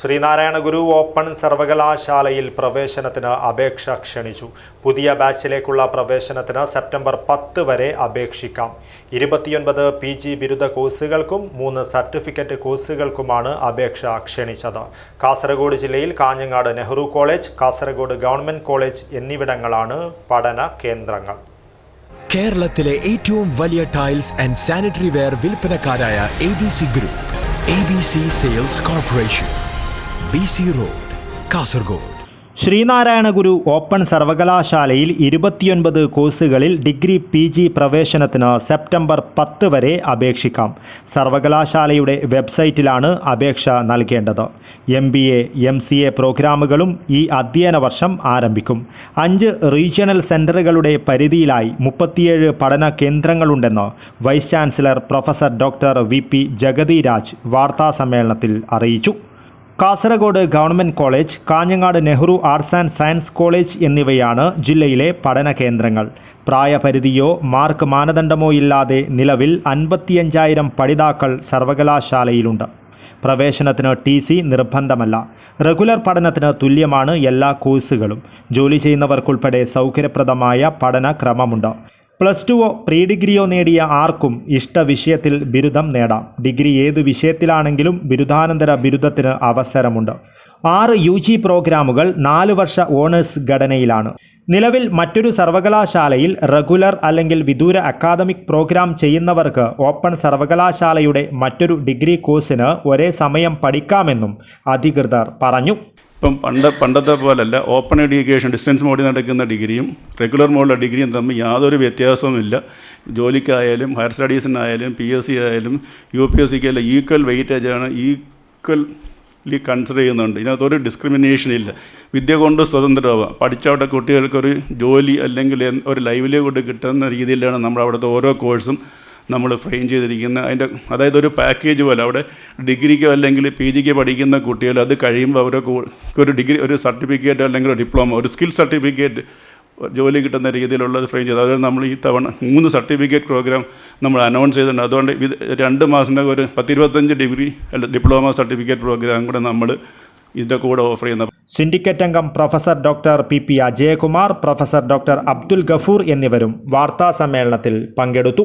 Sreenarayana Guru open സർവകലാശാലയിൽ പ്രവേശനത്തിന് അപേക്ഷ ക്ഷണിച്ചു. പുതിയ ബാച്ചിലേക്കുള്ള പ്രവേശനത്തിന് സെപ്റ്റംബർ പത്ത് വരെ അപേക്ഷിക്കാം. ഇരുപത്തിയൊൻപത് പി ജി ബിരുദ കോഴ്സുകൾക്കും മൂന്ന് സർട്ടിഫിക്കറ്റ് കോഴ്സുകൾക്കുമാണ് അപേക്ഷ ക്ഷണിച്ചത്. കാസർഗോഡ് ജില്ലയിൽ Kanhangad Nehru college Kasaragod government college എന്നിവിടങ്ങളാണ് പഠന കേന്ദ്രങ്ങൾ. കേരളത്തിലെ ഏറ്റവും വലിയ tiles and sanitary ware വിൽപ്പനക്കാരായ A B C group A B C sales corporation road Kasaragod Sreenarayana Guru open സർവകലാശാലയിൽ ഇരുപത്തിയൊൻപത് കോഴ്സുകളിൽ ഡിഗ്രി പി ജി പ്രവേശനത്തിന് സെപ്റ്റംബർ പത്ത് വരെ അപേക്ഷിക്കാം. സർവകലാശാലയുടെ വെബ്സൈറ്റിലാണ് അപേക്ഷ നൽകേണ്ടത്. M B A M C A പ്രോഗ്രാമുകളും ഈ അധ്യയന വർഷം ആരംഭിക്കും. അഞ്ച് റീജിയണൽ സെന്ററുകളുടെ പരിധിയിലായി മുപ്പത്തിയേഴ് പഠന കേന്ദ്രങ്ങളുണ്ടെന്ന് vice chancellor professor doctor V P Jagathiraj വാർത്താസമ്മേളനത്തിൽ അറിയിച്ചു. Kasaragod government college Kanhangad Nehru arts and science college എന്നിവയാണ് ജില്ലയിലെ പഠന കേന്ദ്രങ്ങൾ. പ്രായപരിധിയോ മാർക്ക് മാനദണ്ഡമോ ഇല്ലാതെ നിലവിൽ അൻപത്തിയഞ്ചായിരം പഠിതാക്കൾ സർവകലാശാലയിലുണ്ട്. പ്രവേശനത്തിന് ടി സി നിർബന്ധമല്ല. റെഗുലർ പഠനത്തിന് തുല്യമാണ് എല്ലാ കോഴ്സുകളും. ജോലി ചെയ്യുന്നവർക്കുൾപ്പെടെ സൗകര്യപ്രദമായ പഠന ക്രമമുണ്ട്. പ്ലസ് ടുവോ പ്രീ ഡിഗ്രിയോ നേടിയ ആർക്കും ഇഷ്ട വിഷയത്തിൽ ബിരുദം നേടാം. ഡിഗ്രി ഏത് വിഷയത്തിലാണെങ്കിലും ബിരുദാനന്തര ബിരുദത്തിന് അവസരമുണ്ട്. ആറ് യു ജി പ്രോഗ്രാമുകൾ നാല് വർഷ ഓണേഴ്സ് ഘടനയിലാണ്. നിലവിൽ മറ്റൊരു സർവകലാശാലയിൽ റെഗുലർ അല്ലെങ്കിൽ വിദൂര അക്കാദമിക് പ്രോഗ്രാം ചെയ്യുന്നവർക്ക് ഓപ്പൺ സർവകലാശാലയുടെ മറ്റൊരു ഡിഗ്രി കോഴ്സിന് ഒരേ സമയം പഠിക്കാമെന്നും അധികൃതർ പറഞ്ഞു. ഇപ്പം പണ്ട് പണ്ടത്തെ പോലല്ല ഓപ്പൺ എഡ്യൂക്കേഷൻ ഡിസ്റ്റൻസ് മോഡിൽ നടക്കുന്ന ഡിഗ്രിയും റെഗുലർ മോഡിലുള്ള ഡിഗ്രിയും തമ്മിൽ യാതൊരു വ്യത്യാസവുമില്ല. ജോലിക്കായാലും ഹയർ സ്റ്റഡീസിനായാലും പി എസ് സി ആയാലും യു പി എസ് സിക്ക് എല്ലാം ഈക്വൽ വെയിറ്റേജാണ് ഈക്വൽലി കൺസിഡർ ചെയ്യുന്നുണ്ട്. ഇതിനകത്തൊരു ഡിസ്ക്രിമിനേഷൻ ഇല്ല. വിദ്യ കൊണ്ട് സ്വതന്ത്രമാവാം. പഠിച്ചവിടെ കുട്ടികൾക്കൊരു ജോലി അല്ലെങ്കിൽ ഒരു ലൈവ്ലിഹുഡ് കിട്ടുന്ന രീതിയിലാണ് നമ്മൾ അവിടുത്തെ ഓരോ കോഴ്സും നമ്മൾ ഫ്രെയിം ചെയ്തിരിക്കുന്ന അതിന്റെ അതായത് ഒരു പാക്കേജ് പോലെ അവിടെ ഡിഗ്രിക്കോ അല്ലെങ്കിൽ പി ജിക്ക് പഠിക്കുന്ന കുട്ടികൾ അത് കഴിയുമ്പോൾ അവരൊക്കെ ഒരു ഡിഗ്രി ഒരു സർട്ടിഫിക്കറ്റ് അല്ലെങ്കിൽ ഒരു ഡിപ്ലോമ ഒരു സ്കിൽ സർട്ടിഫിക്കറ്റ് ജോലി കിട്ടുന്ന രീതിയിലുള്ളത് ഫ്രെയിം ചെയ്ത്. അതായത് നമ്മൾ ഈ തവണ മൂന്ന് സർട്ടിഫിക്കറ്റ് പ്രോഗ്രാം നമ്മൾ അനൗൺസ് ചെയ്തിട്ടുണ്ട്. അതുകൊണ്ട് ഇത് രണ്ട് മാസത്തിനകം ഒരു പത്തിരുപത്തഞ്ച് ഡിഗ്രി അല്ല ഡിപ്ലോമ സർട്ടിഫിക്കറ്റ് പ്രോഗ്രാം കൂടെ നമ്മൾ ഇതിന്റെ കൂടെ ഓഫർ ചെയ്യുന്ന സിൻഡിക്കേറ്റ് അംഗം professor doctor P P Ajayakumar professor doctor Abdul Gafoor എന്നിവരും വാർത്താ സമ്മേളനത്തിൽ പങ്കെടുത്തു.